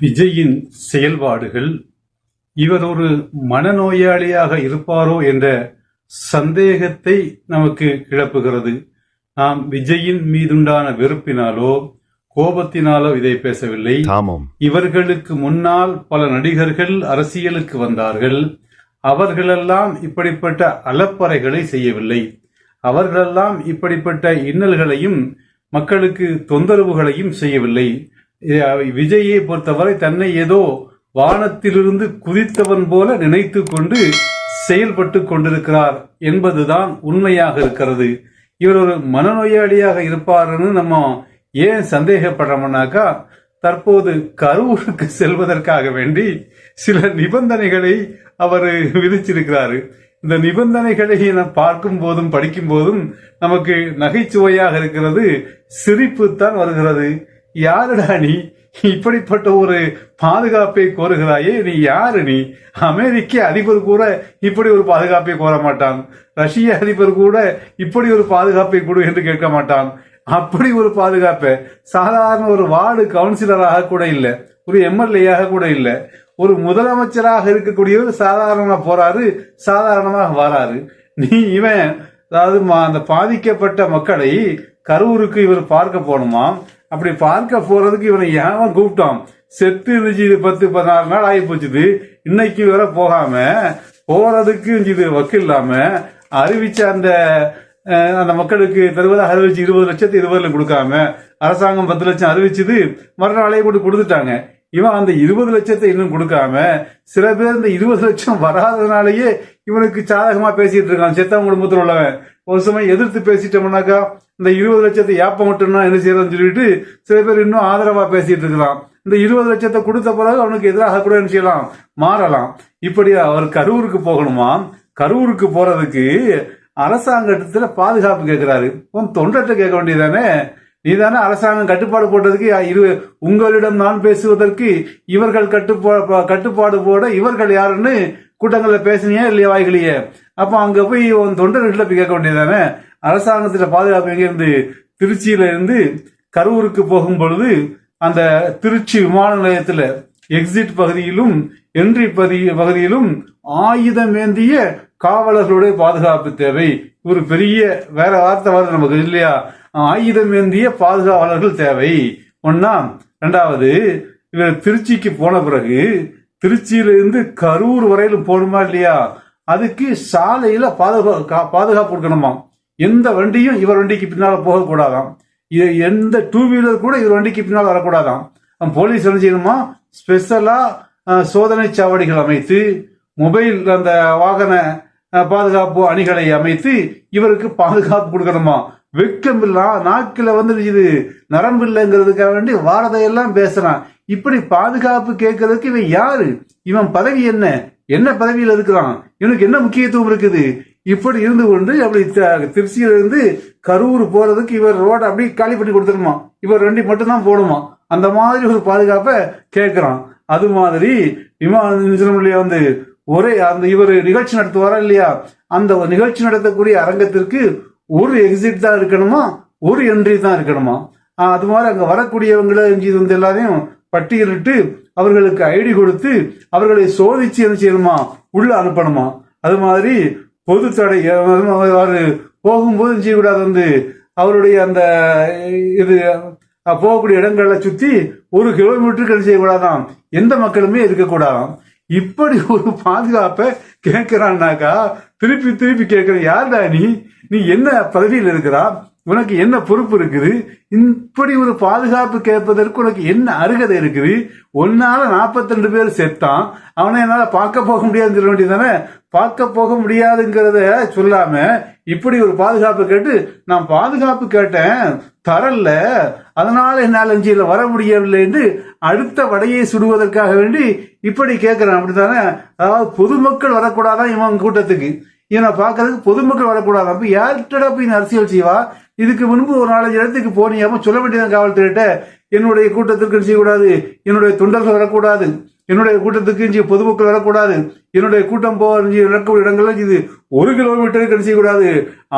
விஜயின் செயல்பாடுகள் இவர் ஒரு மனநோயாளியாக இருப்பாரோ என்ற சந்தேகத்தை நமக்கு கிளப்புகிறது. நாம் விஜயின் மீதுண்டான வெறுப்பினாலோ கோபத்தினாலோ இதை பேசவில்லை. இவர்களுக்கு முன்னால் பல நடிகர்கள் அரசியலுக்கு வந்தார்கள். அவர்களெல்லாம் இப்படிப்பட்ட அலப்பறைகளை செய்யவில்லை. அவர்களெல்லாம் இப்படிப்பட்ட இன்னல்களையும் மக்களுக்கு தொந்தரவுகளையும் செய்யவில்லை. விஜயை பொறுத்தவரை தன்னை ஏதோ வானத்திலிருந்து குதித்தவன் போல நினைத்து கொண்டு செயல்பட்டு கொண்டிருக்கிறார் என்பதுதான் உண்மையாக இருக்கிறது. இவர் ஒரு மனநோயாளியாக இருப்பாருன்னு நம்ம ஏன் சந்தேகப்படுறோம்னாக்கா தற்போது கரூருக்கு செல்வதற்காக வேண்டி சில நிபந்தனைகளை அவர் விதிச்சிருக்கிறாரு. இந்த நிபந்தனைகளை நான் பார்க்கும் போதும் படிக்கும் போதும் நமக்கு நகைச்சுவையாக இருக்கிறது சிரிப்பு தான் வருகிறது. யாருடா நீ? இப்படிப்பட்ட ஒரு பாதுகாப்பை கோருகிறாயே நீ யாரு நீ? அமெரிக்க அதிபர் கூட இப்படி ஒரு பாதுகாப்பை கோர மாட்டான். ரஷ்ய அதிபர் கூட இப்படி ஒரு பாதுகாப்பை கொடு என்று கேட்க மாட்டான். அப்படி ஒரு பாதுகாப்பை சாதாரண ஒரு வார்டு கவுன்சிலராக கூட இல்லை ஒரு எம்எல்ஏயாக கூட இல்லை ஒரு முதலமைச்சராக இருக்கக்கூடியவர் சாதாரணமா போறாரு சாதாரணமாக வராரு. நீ இவன் அதாவது அந்த பாதிக்கப்பட்ட மக்களை கரூருக்கு இவர் பார்க்க போகணுமா? அப்படி பார்க்க போறதுக்கு இவனை ஏன் கூப்பிட்டான்? செத்து இருந்துச்சு இது பத்து பதினாறு நாள் ஆகி போச்சுது இன்னைக்கு வர போகாம போறதுக்கு இது வக்கு இல்லாம. அறிவிச்ச அந்த அந்த மக்களுக்கு தருவதாக அறிவிச்சு இருபது லட்சத்து இருபதுல கொடுக்காம அரசாங்கம் பத்து லட்சம் அறிவிச்சது மறுநாளையே கொண்டு கொடுத்துட்டாங்க. இவன் அந்த இருபது லட்சத்தை இன்னும் கொடுக்காம சில பேர் இந்த இருபது லட்சம் வராதனாலேயே இவனுக்கு சாதகமா பேசிட்டு இருக்கான். செத்தவன் குடும்பத்தில் உள்ளவன். ஒரு சமயம் எதிர்த்து பேசிட்டோம்னாக்கா இந்த இருபது லட்சத்தை ஏப்ப மட்டும்னா என்ன செய்யறதுன்னு சொல்லிட்டு சில பேர் இன்னும் ஆதரவா பேசிட்டு இருக்கலாம். இந்த இருபது லட்சத்தை கொடுத்த பிறகு அவனுக்கு எதிராக கூட என்ன செய்யலாம்? மாறலாம். இப்படி அவர் கரூருக்கு போகணுமா? கரூருக்கு போறதுக்கு அரசாங்கத்துல பாதுகாப்பு கேட்கிறாரு உன் தொண்டர்கிட்ட கேட்க வேண்டியதானே நீ தானே அரசாங்கம் கட்டுப்பாடு போட்டதுக்கு இரு உங்களிடம் நான் பேசுவதற்கு இவர்கள் கட்டுப்பா கட்டுப்பாடு போட இவர்கள் யாருன்னு கூட்டங்களில் பேசினியா இல்லையா வாய்களையே? அப்போ அங்கே போய் உன் தொண்டர்கிட்ட போய் கேட்க வேண்டியதானே அரசாங்கத்தில் பாதுகாப்பு எங்கேருந்து திருச்சியில இருந்து கரூருக்கு போகும் பொழுது அந்த திருச்சி விமான நிலையத்தில் எக்ஸிட் பகுதியிலும் என்ட்ரி பகுதி பகுதியிலும் ஆயுதம் ஏந்திய காவலர்களுடைய பாதுகாப்பு தேவை. ஒரு பெரிய வேற வார்த்தை வருது நமக்கு இல்லையா? ஆயுதம் ஏந்திய பாதுகாவலர்கள் தேவை. ஒன்னா ரெண்டாவது இவர் திருச்சிக்கு போன பிறகு திருச்சியிலிருந்து கரூர் வரையிலும் போகணுமா இல்லையா? அதுக்கு சாலையில பாதுகா கா- பாதுகாப்பு கொடுக்கணுமா? எந்த வண்டியும் இவர் வண்டிக்கு பின்னால் போகக்கூடாதாம். இது எந்த டூ வீலர் கூட இவர் வண்டிக்கு பின்னால் வரக்கூடாதாம். போலீஸ் என்ன செய்யணுமா? ஸ்பெஷலா சோதனை சாவடிகள் அமைத்து மொபைல் அந்த வாகன பாதுகாப்பு அணிகளை அமைத்து இவருக்கு பாதுகாப்பு கொடுக்கணுமா? வெக்கமில்லா நாக்கில் வந்து இது நரம்பு இல்லைங்கிறதுக்காக வேண்டி வாரதையெல்லாம் பேசுறான். இப்படி பாதுகாப்பு கேட்கறதுக்கு இவன் யாரு? இவன் பதவி என்ன? என்ன பதவியில் இருக்கிறான்? இவனுக்கு என்ன முக்கியத்துவம் இருக்குது? இப்படி இருந்து கொண்டு அப்படி திருச்சியிலிருந்து இருந்து கரூர் போறதுக்கு இவர் ரோட அப்படி காலி பண்ணி கொடுத்துருமா இவர் ரெண்டு மட்டும்தான் போடுமா அந்த மாதிரி ஒரு பாதுகாப்பை கேட்கிறான். அது மாதிரி விமான வந்து ஒரே அந்த இவர் நிகழ்ச்சி நடத்துவாரா இல்லையா? அந்த ஒரு நிகழ்ச்சி நடத்தக்கூடிய அரங்கத்திற்கு ஒரு எக்ஸிட் தான் இருக்கணுமா? ஒரு என்ட்ரி தான் இருக்கணுமா? அது மாதிரி அங்கே வரக்கூடியவங்களை வந்து எல்லாரையும் பட்டியலிட்டு அவர்களுக்கு ஐடி கொடுத்து அவர்களை சோதிச்சு என்ன செய்யணுமா? உள்ள அனுப்பணுமா? அது மாதிரி பொது தடை அவர் போகும்போது செய்யக்கூடாது வந்து அவருடைய அந்த இது போகக்கூடிய இடங்களை சுற்றி ஒரு கிலோமீட்டருக்கு என்ன செய்யக்கூடாதாம்? எந்த மக்களுமே இருக்கக்கூடாதாம்? இப்படி ஒரு பாதுகாப்பை கேட்கிறான்னாக்கா திருப்பி திருப்பி கேட்கிற யாருடா நீ? நீ என்ன பதவியில் இருக்கிறா உனக்கு என்ன பொறுப்பு இருக்குது? இப்படி ஒரு பாதுகாப்பு கேட்பதற்கு உனக்கு என்ன அருகதை இருக்குது? ஒன்னால 42 ரெண்டு பேர் செத்தான். அவனை என்னால பார்க்க போக முடியாதுன்னு சொல்ல வேண்டியதானே பார்க்க போக முடியாதுங்கிறத சொல்லாம இப்படி ஒரு பாதுகாப்பு கேட்டு நான் பாதுகாப்பு கேட்டேன் தரல அதனால என்னால் அஞ்சியில் வர முடியவில்லை என்று அடுத்த வடையை சுடுவதற்காக வேண்டி இப்படி கேட்கிறேன். அப்படித்தானே? அதாவது பொதுமக்கள் வரக்கூடாதான் இவன் கூட்டத்துக்கு. இவனை பார்க்கறதுக்கு பொதுமக்கள் வரக்கூடாது. அப்ப யார்கிட்ட போய் அரசியல் செய்வா? இதுக்கு முன்பு ஒரு நாலஞ்சு இடத்துக்கு போனியாம சொல்ல வேண்டியதான் காவல்துறையிட்ட. என்னுடைய கூட்டத்திற்கு செய்யக்கூடாது. என்னுடைய தொண்டர்கள் வரக்கூடாது. என்னுடைய கூட்டத்துக்கு இஞ்சி பொதுமக்கள் வரக்கூடாது. என்னுடைய கூட்டம் போக நடக்கக்கூடிய இடங்கள்ல இது ஒரு கிலோமீட்டருக்கு செய்யக்கூடாது.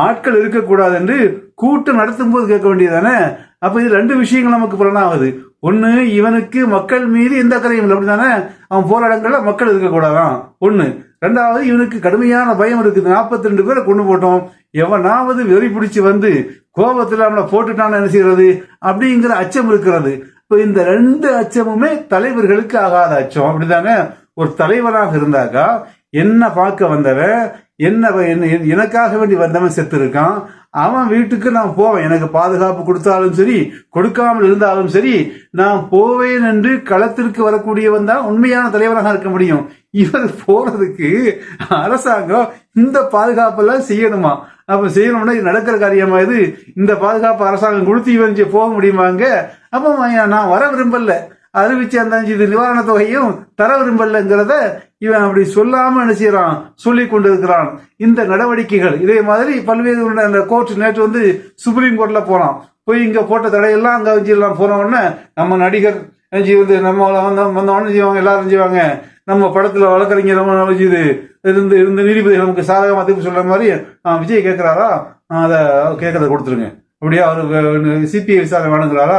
ஆட்கள் இருக்கக்கூடாது என்று கூட்டம் நடத்தும் போது கேட்க வேண்டியதானே அப்ப இது ரெண்டு விஷயங்கள் நமக்கு புலனாகுது ஒண்ணு இவனுக்கு மக்கள் மீது எந்த அக்கறையும் இல்லை. அப்படிதானே அவன் போராடங்கள்ல மக்கள் இருக்கக்கூடாதான். ஒண்ணு ரெண்டாவது இவனுக்கு கடுமையான பயம் இருக்குது. 42 ரெண்டு பேரை கொண்டு போட்டோம். எவனாவது வெறி பிடிச்சு வந்து கோபத்தில் அவனை போட்டுட்டான்னு என்ன செய்யறது? அப்படிங்கிற அச்சம் இருக்கிறது. இப்போ இந்த ரெண்டு அச்சமுமே தலைவர்களுக்கு ஆகாத அச்சம். அப்படிதானே ஒரு தலைவராக இருந்தாக்கா என்ன பார்க்க வந்தவன் என்ன எனக்காக வேண்டி வந்தவன் செத்து இருக்கான் அவன் வீட்டுக்கு நான் போவேன். எனக்கு பாதுகாப்பு கொடுத்தாலும் சரி கொடுக்காமல் இருந்தாலும் சரி நான் போவேன் என்று களத்திற்கு வரக்கூடியவன் தான் உண்மையான தலைவராக இருக்க முடியும். இவர் போறதுக்கு அரசாங்கம் இந்த பாதுகாப்பெல்லாம் செய்யணுமா? அப்ப செய்யணும்னா இது நடக்கிற காரியமா இது? இந்த பாதுகாப்பு அரசாங்கம் கொடுத்து இவன் போக முடியுமாங்க? அப்ப நான் வர விரும்பல. அறிவிச்சு அந்த அஞ்சு இது நிவாரண தொகையும் தர விரும்பலங்கிறத இவன் அப்படி சொல்லாம என்ன செய்யறான்? சொல்லி கொண்டிருக்கிறான். இந்த நடவடிக்கைகள் இதே மாதிரி பல்வேறு அந்த கோர்ட் நேற்று வந்து சுப்ரீம் கோர்ட்ல போனான். போய் இங்க போட்ட தடையெல்லாம் அங்க வச்சிடலாம் போன உடனே நம்ம நடிகர் என்ன செய்வது? நம்ம வந்தவொடனே செய்வாங்க? எல்லாரும் செய்வாங்க. நம்ம படத்துல வழக்கறிஞர் நம்ம வச்சுது இருந்து இருந்த நீதிபதி நமக்கு சாதகமா தீர்ப்பு சொல்ற மாதிரி விஜய் கேட்கிறாரா அதை கேட்கறத கொடுத்துருங்க. அப்படியே அவரு சிபிஐ விசாரணை வேணுங்கிறாரா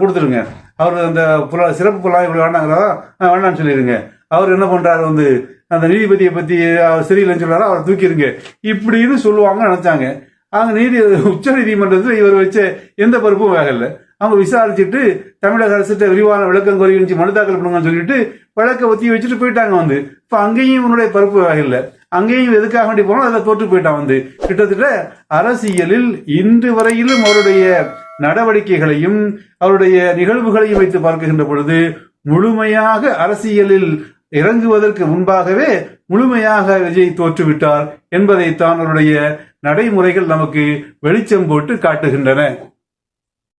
கொடுத்துருங்க. அவர் அந்த புலா சிறப்பு புலனாய்வு இப்படி வேண்டாங்கிறதா ஆ, சொல்லிடுங்க. அவர் என்ன பண்ணுறாரு வந்து அந்த நீதிபதியை பற்றி அவர் சரியில்லைன்னு சொல்றாரா அவரை தூக்கிடுங்க இப்படின்னு சொல்லுவாங்க நினச்சாங்க. அவங்க நீதி உச்ச நீதிமன்றத்தில் இவர் வச்ச எந்த பொறுப்பும் வேகலை. அவங்க விசாரிச்சுட்டு தமிழக அரசுகிட்ட விரிவான விளக்கம் கோரி மனு தாக்கல் பண்ணுங்கன்னு சொல்லிட்டு வழக்கை ஒத்தி வச்சுட்டு போயிட்டாங்க வந்து. இப்போ அங்கேயும் உன்னுடைய பருப்பு வேகல. அங்கேயும் எதுக்காக வேண்டி போனோம் அதில் தோற்று போயிட்டான் வந்து. கிட்டத்தட்ட அரசியலில் இன்று வரையிலும் அவருடைய நடவடிக்கைகளையும் அவருடைய நிகழ்வுகளையும் வைத்து பார்க்கின்ற பொழுது முழுமையாக அரசியலில் இறங்குவதற்கு முன்பாகவே முழுமையாக விஜய் தோற்றுவிட்டார் என்பதைத்தான் அவருடைய நடைமுறைகள் நமக்கு வெளிச்சம் போட்டு காட்டுகின்றன.